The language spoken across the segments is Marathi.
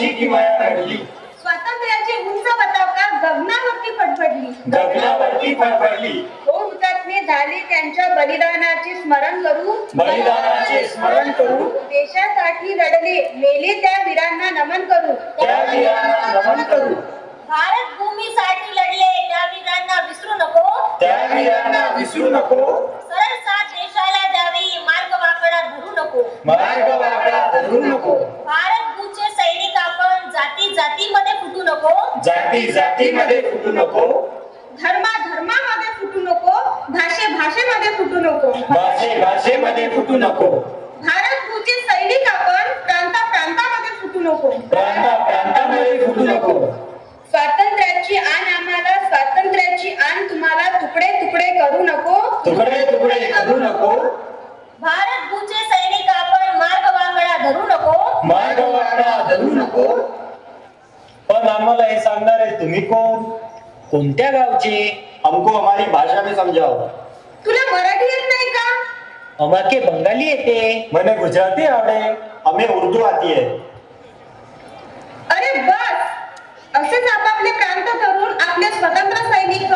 अशी किमया घडली स्वातंत्र्याची उंच पताका गगनावरती फडफडली. गगनावरती फडफडली. हो हुतात्मे झाले त्यांच्या बलिदानाचे स्मरण करू बलिदानाचे स्मरण करू देशासाठी लढले मेले त्या वीरांना नमन करू. त्या वीरांना नमन करू. भारत भूमीसाठी लढले त्या वीरांना विसरू नको. त्या वीरांना विसरू नको सरळ साथ देशाला द्यावी मार्ग वाकडा धरू नको मार्ग वाकडा धरू नको भारत भूचे सैनिक आपण जाती जातीमध्ये फुटू नको जाती जातीमध्ये फुटू नको. धर्मा धर्मामध्ये फुटू नको भाषे भाषेमध्ये फुटू नको. भाषे भाषेमध्ये फुटू नको. भारत भूचे सैनिक आपण प्रांता प्रांतामध्ये फुटू नको. प्रांता प्रांतामध्ये फुटू नको. स्वातंत्र्याची आण आम्हाला स्वातंत्र्याची आण तुम्हाला तुकडे तुकडे करू नको. तुकडे तुकडे करू नको. भारत भूचे सैनिक आपण मार्ग वाकडा धरू नको. मार्ग वाकडा धरू नको. पण आम्हाला हे सांगणारे तुम्ही कोण? कोणत्या गावचे? हमको हमारी भाषा में समजाओ तुला मराठी येत नाही का? अमाके बंगाली येते. मैंने गुजराती आवडे. हमें उर्दू आती है. अरे बस. असेच आपापले प्रांत धरून आपले स्वतंत्र सैनिक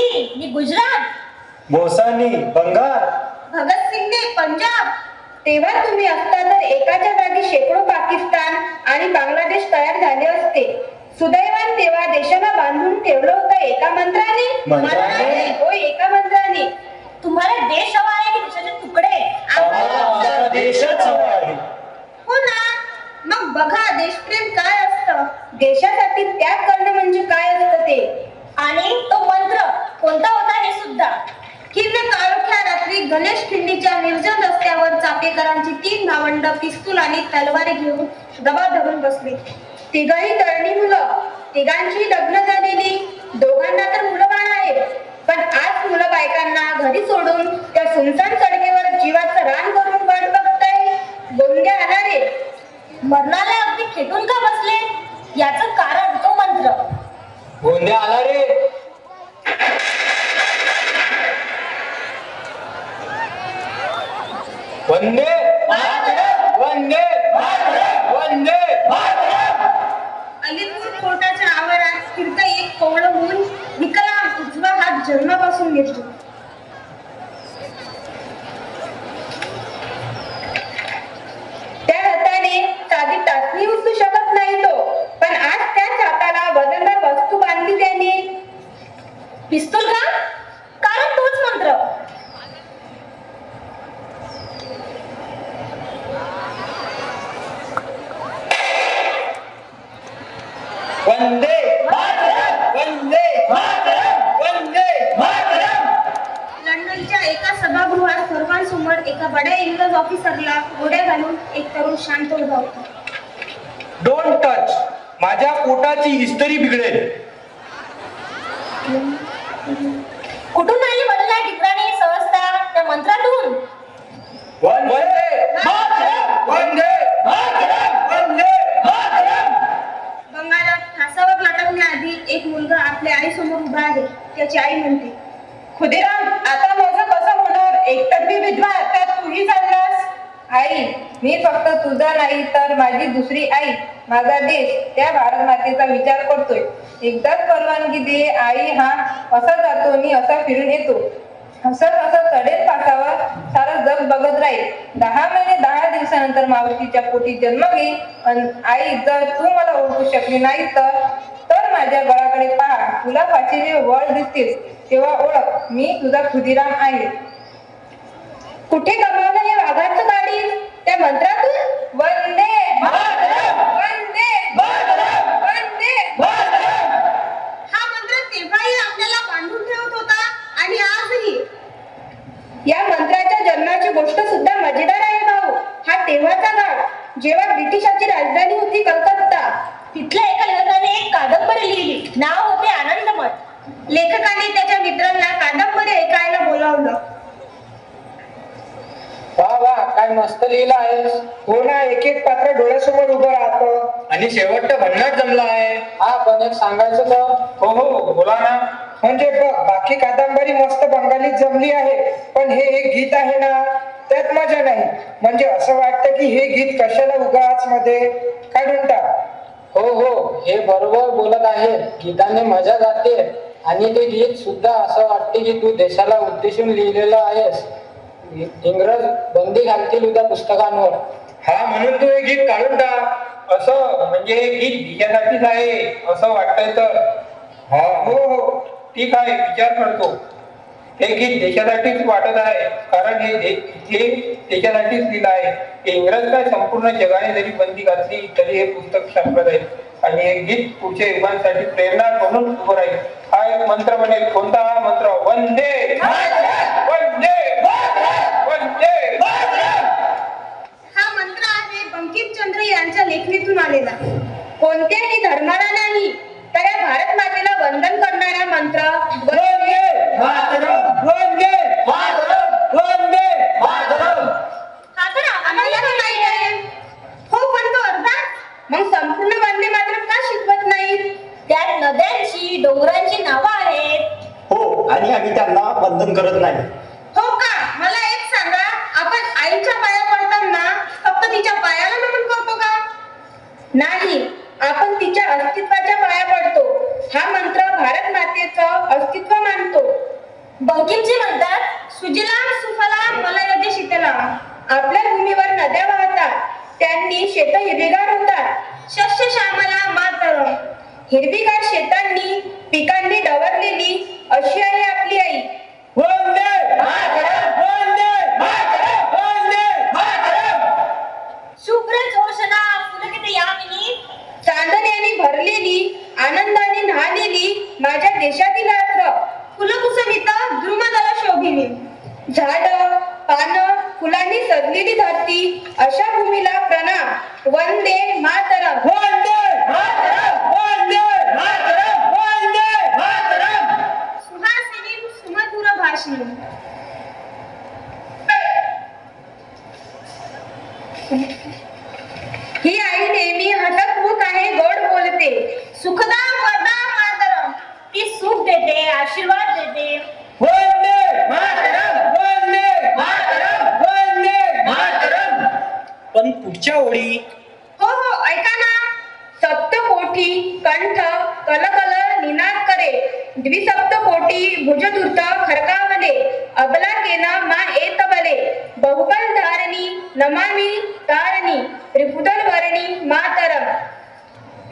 गांधी मी गुजरात. बोसानी बंगाल. भगतसिंगने पंजाब. तेव्हा तुम्ही असता तर एकाच्या जागी शेकडो पाकिस्तान आणि बांगलादेश तयार झाले असते. सुदैवान तेव्हा देशाला बांधून ठेवलं होतं एका मंत्राने मंत्राने? हो एका मंत्राने तुम्हाला देश हवा आहे की देशाचे तुकडे? आम्हाला आमचा देशच हवा आहे. हो ना. मग बघा देशप्रेम काय असतं देशासाठी त्याग करणं म्हणजे काय असतं ते आणि तो मंत्र कोणता होता हे सुद्धा खिन्न काळोख्या रात्री गणेश खिंडीच्या निर्जन रस्त्यावर चापेकरांची दंड पिस्तूल आणि तलवारी घेऊन दबा धरून बसले. तिघही तरणी मुलं तिघांची लग्न झालेली. दोघांना तर मुलं बाळ आहेत. पण आज मुलं बायकांना घरी सोडून त्या सुनसान सडकेवर जीवाचं रान करून वाट बघताय गोंद्या आणारे मरणाला अगदी खेटून का बसले? याच कारण तो मंत्र. गोंद्या आला रे वंदे. वंदे वंदे मातरम! कोर्टाच्या आवारात फिरता एक कोवळं होऊन निकला उजवा हात जन्मापासून मिळतो त्या हाताने साधी टाचणी उचलू शकत नाही तो पण आज त्याच हाताला वजनदार वस्तू बांधली त्याने पिस्तूल का कारण तोच मंत्र वंदे! वंदे! वंदे! लंडनच्या एका सभागृहात सर्वांसमोर एका बड्या इंग्रज ऑफिसरला गोड्या घालून एक तरुण शांत उभा होता डोंट टच माझ्या पोटाची हिस्टरी बिघडेल कुठून आली बदला ठिकाणी सहजता त्या मंत्रातून वंदे मातरम! वंदे मातरम! वंदे मातरम! बंगालात फासावर लटकण्याआधी एक मुलगा आपल्या आई समोर उभा आहे त्याची आई म्हणते खुदेराम आता माझं कसं होणार? एकटक विधवा आता तूही चाललास आई मी फक्त तुझा नाही तर माझी दुसरी आई माझा देश त्या भारत मातेचा विचार करतोय. एकदाच परवानगी दे आई हा असा जातो आणि असा फिरून येतो. हसत हसत चढेल पासावर? सारं जग बघत राहील. दहा महिने दहा दिवसानंतर मावशीच्या पोटी जन्म घेईल आई जर तू मला ओळखू शकली नाही तर? तर माझ्या बळाकडे पहा तुला फाशीचे वळ दिसतील तेव्हा ओळख मी तुझा खुदिराम आहे. कुठे गमावलं हे वाघाचं गाडी? त्या मंत्रातून? वंदे वंदे मातरम! वंदे मातरम! हा मंत्र तेव्हाही आपल्याला बांधून ठेवत होता आणि आजही या मंत्राच्या जन्माची गोष्ट सुद्धा मजेदार आहे भाऊ हा तेव्हाचा काळ जेव्हा ब्रिटिशाची राजधानी होती कलकत्ता तिथल्या एका लेखकाने एक कादंबरी लिहिली नाव होते आनंदमठ. लेखकाने त्याच्या मित्रांना कादंबरी ऐकायला बोलावलं. वा वा काय मस्त लिहिलं आहेस. हो ना एक एक पात्र डोळ्यासमोर उभं राहतं. आणि शेवटचा भन्नाट जमला आहे. हा पण एक सांगायचं तर? हो हो बोला ना. म्हणजे बघ बाकी कादंबरी मस्त बंगालीत जमली आहे पण हे एक गीत आहे ना त्यात मजा नाही. म्हणजे असं वाटतं की हे गीत कशाला उगाच मध्ये? काढून टाक हो हो हे बरोबर बोलत आहे. गीताने मजा जाते आणि ते गीत सुद्धा असं वाटते की तू देशाला उद्देशून लिहिलेलं आहेस. इंग्रज बंदी घालतील उद्या पुस्तकांवर. हा म्हणून तू हे गीत काढून टाक. असं म्हणजे हे गीत दिशासाठीच आहे असं वाटतंय तर. हा. हो हो ठीक आहे विचार करतो. हे गीत देशासाठीच वाटत आहे. कारण हे हे देशासाठीच लिहिलं आहे. इंग्रज काय संपूर्ण जगाने जरी बंदी घातली तरी हे पुस्तक संपत आहे. आणि हे गीत पुढच्या युगांसाठी प्रेरणा म्हणून उभं राहील. हा एक मंत्र बनेल कोणता हा मंत्र? वंदे वंदे वंदे हा मंत्र आहे बंकिमचंद्र यांच्या लेखणीतून आलेला. कोणत्याही धर्माला नाही तर या भारत मातेला वंदन करणारा मंत्र वंदे मातरम वंदे मातरम वंदे मातरम हा तर आम्हाला तर नाही आहे. हो पण तो अर्धा मग संपूर्ण वंदे मातरम का शिकवत नाही त्यात नद्यांची डोंगरांची नावं आहेत हो आणि आम्ही त्यांना बंधन करत नाही. हो का? मला एक सांगा आपण आईच्या पाया पडताना फक्त तिच्या पायाला नमन करतो का? नाही आपण तिच्या अस्तित्वाच्या पाया पडतो. हा मंत्र भारत मातेचं अस्तित्व मानतो. बंकिमजी म्हणतात सुजलाम सुफलाम मलयज शीतलाम. आपल्या भूमीवर नद्या वाहतात त्यांनी शेत हिरवीगार होतात. शस्य श्यामला मातरम हिरवीगार शेतांनी पिकांनी डवरलेली अशी आहे आपली आई. वंदे मातरम वंदे मातरम वंदे मातरम शुभ्र जोशना पुलकित यामिनी चांदण्याने भरलेली आनंदाने न्हालेली माझ्या देशातील रात्र फुलकुसमित द्रुमदल शोभिली झाड पान फुलांनी सजलेली धरती अशा भूमीला प्रणाम वंदे मातरम वंदे मातरम वंदे मातरम वंदे मातरम सुहासिनी सुमधुर भाषणी ही आई नेहमी हटकमुख आहे गोड बोलते सुखदाम वरदाम मातरम ती सुख देते आशीर्वाद देते वंदे मातरम वंदे मातरम वंदे मातरम पण पुढच्या ओळी हो हो ऐका ना सप्तकोटी कंठ कलकल निनाद करे द्विसप्तकोटी भुजधूर्त खरकावले अबला केना मा एत बले बहुबल धारणी नमामी तारणी रिपुदन वरणी मातरम.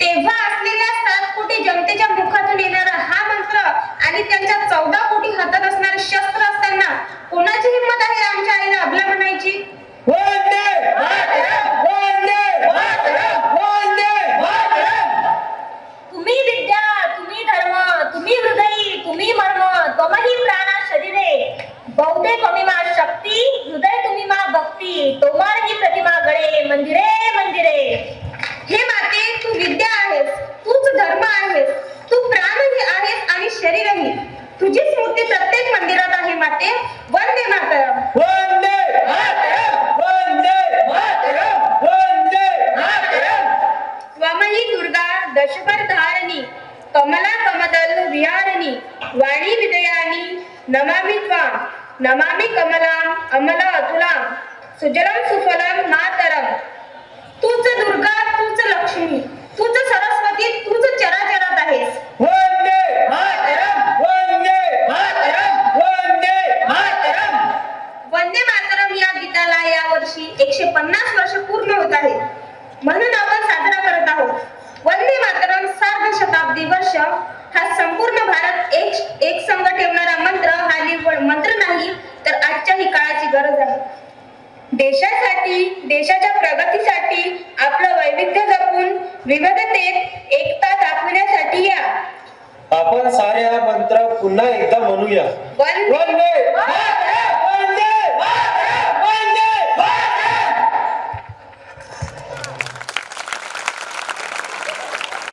तेव्हा असलेल्या सात कोटी जनतेच्या मुखातून येणारा हा मंत्र आणि त्यांच्या चौदा कोटी हातात असणार शस्त्र असताना कोणाची हिंमत आहे आमच्या आईला अबला म्हणायची? वंदे मातरम वंदे मातरम वंदे मातरम तुम्ही विद्या तुम्ही धर्म तुम्ही हृदयी तुम्ही मर्म त्वमही प्राणा शरीरे बौद्धे त्वमी मा शक्ती हृदय तुम्ही मा भक्ती तोमार ही प्रतिमा गळे मंदिरे मंदिरे हे माते तू विद्या आहेस तूच धर्म आहेस तू प्राणही आहेस आणि शरीरही तुझी स्मृती प्रत्येक मंदिरात आहे माते. वंदे मातरम. वंदे मातरम वंदे मातरम वंदे मातरम. त्वमयी दुर्गा दशकर धारणी कमला कमदल विहारिणी वाणी विदयानी नमामि त्वाम नमामि कमलाम अमला अतुलाम सुजलम सुफलम मातरम. तूच दुर्गा तूच लक्ष्मी तूच सरस्वती तूच चराचरात आहेस वंदे मातरम वंदे मातरम वंदे मातरम वंदे मातरम या गीताला या वर्षी एकशे पन्नास वर्ष पूर्ण होत आहेत म्हणून आपण साजरा करत आहोत. वंदे मातरम सार्ध शताब्दी वर्ष हा संपूर्ण भारत एक एक संघ ठेवणारा मंत्र हा निव्वळ मंत्र नाही तर आजच्या ही काळाची गरज आहे. देशासाठी देशाच्या प्रगतीसाठी आपलं वैविध्य जपून विविधतेत एकता दाखवण्यासाठी या. आपण सारे हा मंत्र पुन्हा एकदा म्हणूया. वंदे